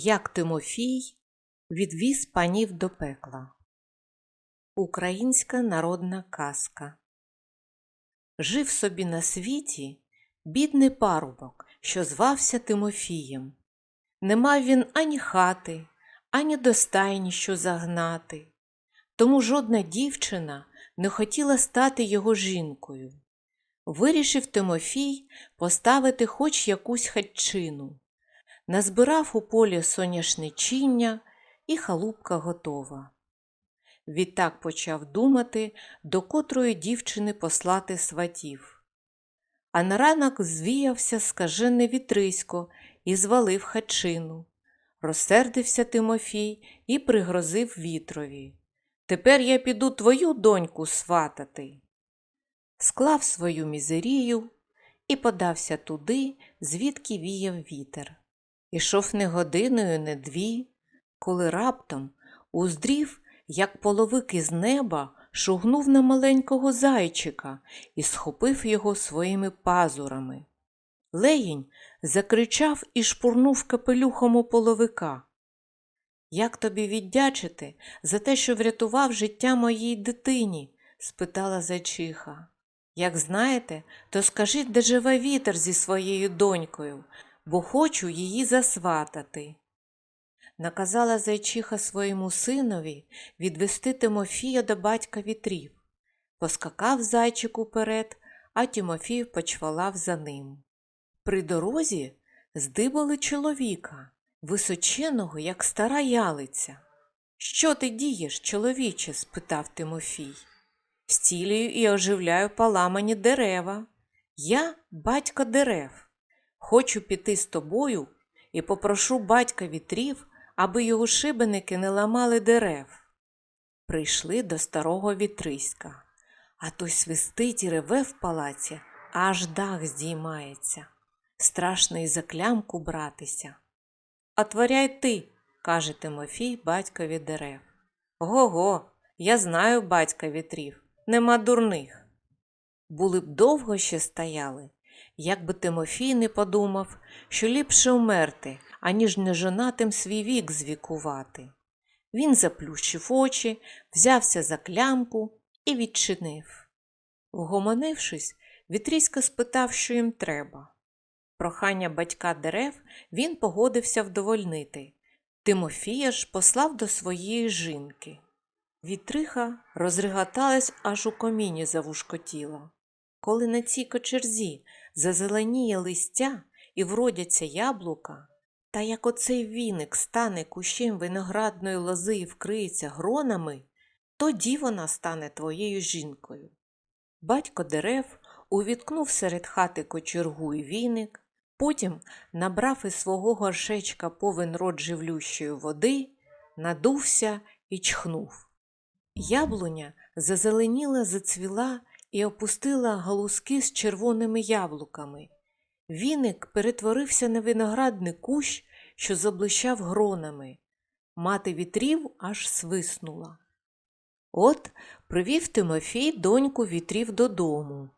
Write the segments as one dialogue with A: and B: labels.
A: Як Тимофій відвіз панів до пекла. Українська народна казка. Жив собі на світі бідний парубок, що звався Тимофієм. Не мав він ані хати, ані до стайні що загнати. Тому жодна дівчина не хотіла стати його жінкою. Вирішив Тимофій поставити хоч якусь хатчину. Назбирав у полі соняшничіння, і халупка готова. Відтак почав думати, до котрої дівчини послати сватів. А на ранок звіявся скажене вітрисько і звалив хатчину. Розсердився Тимофій і пригрозив вітрові. Тепер я піду твою доньку сватати. Склав свою мізерію і подався туди, звідки віяв вітер. Ішов не годиною, не дві, коли раптом уздрів, як половик із неба шугнув на маленького зайчика і схопив його своїми пазурами. Леїнь закричав і шпурнув капелюхом у половика. Як тобі віддячити за те, що врятував життя моїй дитині? спитала зайчиха. Як знаєте, то скажіть, де живе вітер зі своєю донькою, бо хочу її засватати. Наказала зайчиха своєму синові відвести Тимофія до батька вітрів. Поскакав зайчик уперед, а Тимофій почвалав за ним. При дорозі здибали чоловіка, височеного, як стара ялиця. Що ти дієш, чоловіче? спитав Тимофій. Стілюю і оживляю поламані дерева. Я батько дерев. Хочу піти з тобою і попрошу батька вітрів, аби його шибеники не ламали дерев. Прийшли до старого вітриська, а той свистить і реве в палаці, аж дах здіймається. Страшно й за братися. Отворяй ти, каже Тимофій батькові дерев. Го-го, я знаю батька вітрів, нема дурних. Були б довго ще стояли, якби Тимофій не подумав, що ліпше умерти, аніж нежонатим свій вік звікувати. Він заплющив очі, взявся за клямку і відчинив. Вгомонившись, Вітріська спитав, що їм треба. Прохання батька дерев він погодився вдовольнити. Тимофія ж послав до своєї жінки. Вітриха розригаталась аж у коміні завушкотіла. Коли на цій кочерзі зазеленіє листя і вродяться яблука, та як оцей віник стане кущем виноградної лози і вкриється гронами, тоді вона стане твоєю жінкою. Батько дерев увіткнув серед хати кочергу і віник, потім набрав із свого горшечка повен рот живлющої води, надувся і чхнув. Яблуня зазеленіла, зацвіла і опустила галузки з червоними яблуками. Віник перетворився на виноградний кущ, що заблищав гронами. Мати вітрів аж свиснула. От привів Тимофій доньку вітрів додому.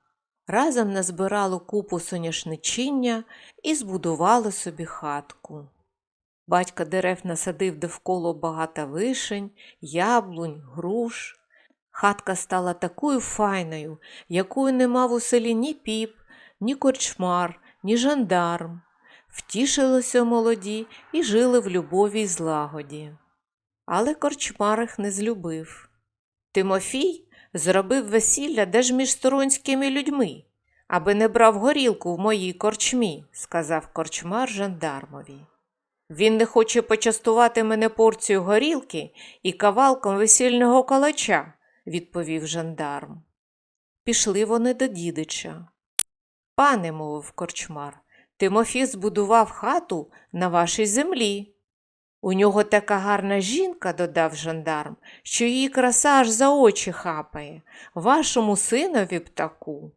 A: Разом назбирало купу соняшничіння і збудували собі хатку. Батько дерев насадив довкола багато вишень, яблунь, груш. Хатка стала такою файною, якою не мав у селі ні піп, ні корчмар, ні жандарм. Втішилися молоді і жили в любові й злагоді. Але корчмар їх не злюбив. Тимофій зробив весілля де ж між сторонськими людьми, аби не брав горілку в моїй корчмі, сказав корчмар жандармові. Він не хоче почастувати мене порцію горілки і кавалком весільного калача, відповів жандарм. Пішли вони до дідича. Пане, мовив корчмар, Тимофій збудував хату на вашій землі. У нього така гарна жінка, додав жандарм, що її краса аж за очі хапає. Вашому синові б таку.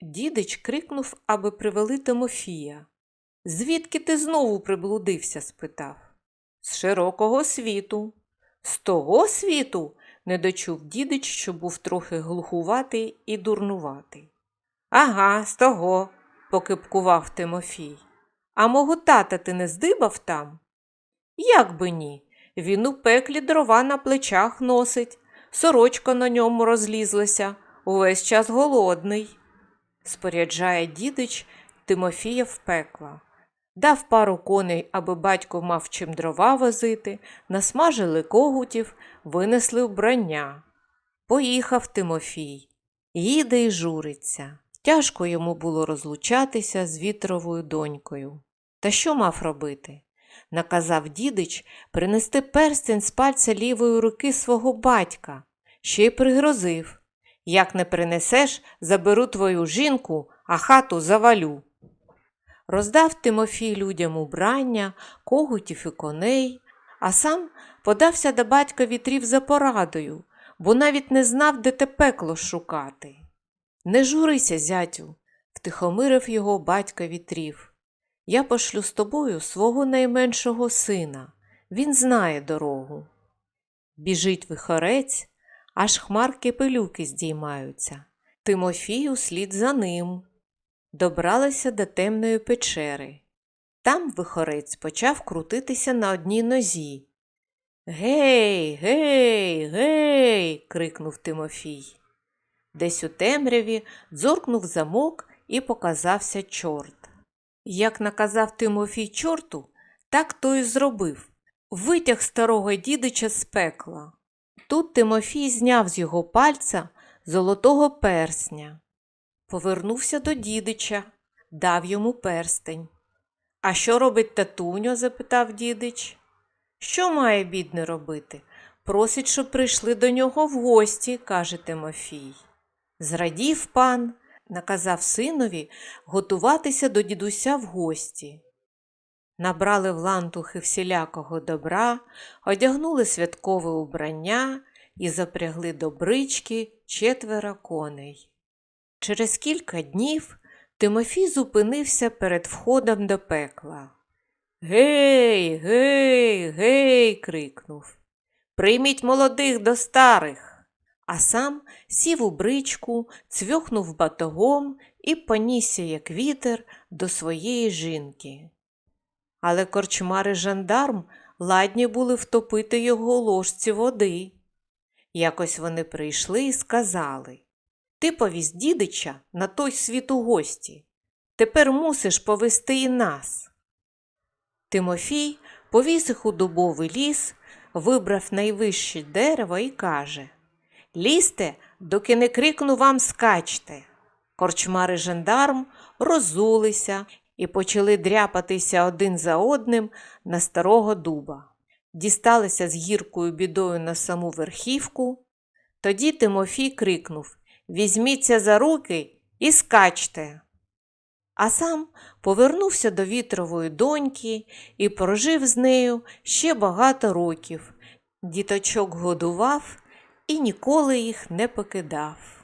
A: Дідич крикнув, аби привели Тимофія. Звідки ти знову приблудився? спитав. З широкого світу. З того світу? Не дочув дідич, що був трохи глухуватий і дурнуватий. Ага, з того, покипкував Тимофій. А мого тата ти не здибав там? Як би ні? Він у пеклі дрова на плечах носить, сорочка на ньому розлізлася, увесь час голодний. Споряджає дідич Тимофія в пекла. Дав пару коней, аби батько мав чим дрова возити, насмажили когутів, винесли вбрання. Поїхав Тимофій. Їде й журиться. Тяжко йому було розлучатися з вітровою донькою. Та що мав робити? Наказав дідич принести перстень з пальця лівої руки свого батька, ще й пригрозив Як не принесеш, заберу твою жінку, а хату завалю. Роздав Тимофій людям убрання, когутів і коней, а сам подався до батька вітрів за порадою, бо навіть не знав, де те пекло шукати. Не журися, зятю, втихомирив його батька вітрів. Я пошлю з тобою свого найменшого сина. Він знає дорогу. Біжить вихорець, аж хмарки пилюки здіймаються. Тимофію слід за ним. Добралися до темної печери. Там вихорець почав крутитися на одній нозі. Гей, гей, гей. крикнув Тимофій. Десь у темряві дзоркнув замок і показався чорт. Як наказав Тимофій чорту, так той і зробив. Витяг старого дідича з пекла. Тут Тимофій зняв з його пальця золотого персня. Повернувся до дідича, дав йому перстень. А що робить татуньо? запитав дідич. Що має бідне робити? Просить, щоб прийшли до нього в гості, каже Тимофій. Зрадів пан, наказав синові готуватися до дідуся в гості. Набрали в лантухи всілякого добра, одягнули святкове убрання і запрягли до брички четверо коней. Через кілька днів Тимофій зупинився перед входом до пекла. Гей, гей, гей. крикнув. Прийміть молодих до старих. А сам сів у бричку, цвьохнув батогом і понісся, як вітер, до своєї жінки. Але корчмари жандарм ладні були втопити його ложці води. Якось вони прийшли і сказали Ти повіз дідича на той світ у гості. Тепер мусиш повести і нас. Тимофій повіз їх у дубовий ліс, вибрав найвище дерево і каже Лізьте, доки не крикну вам скачте. Корчмари жандарм розулися і почали дряпатися один за одним на старого дуба. Дісталися з гіркою бідою на саму верхівку. Тоді Тимофій крикнув Візьміться за руки і скачте. А сам повернувся до вітрової доньки і прожив з нею ще багато років. Діточок годував і ніколи їх не покидав.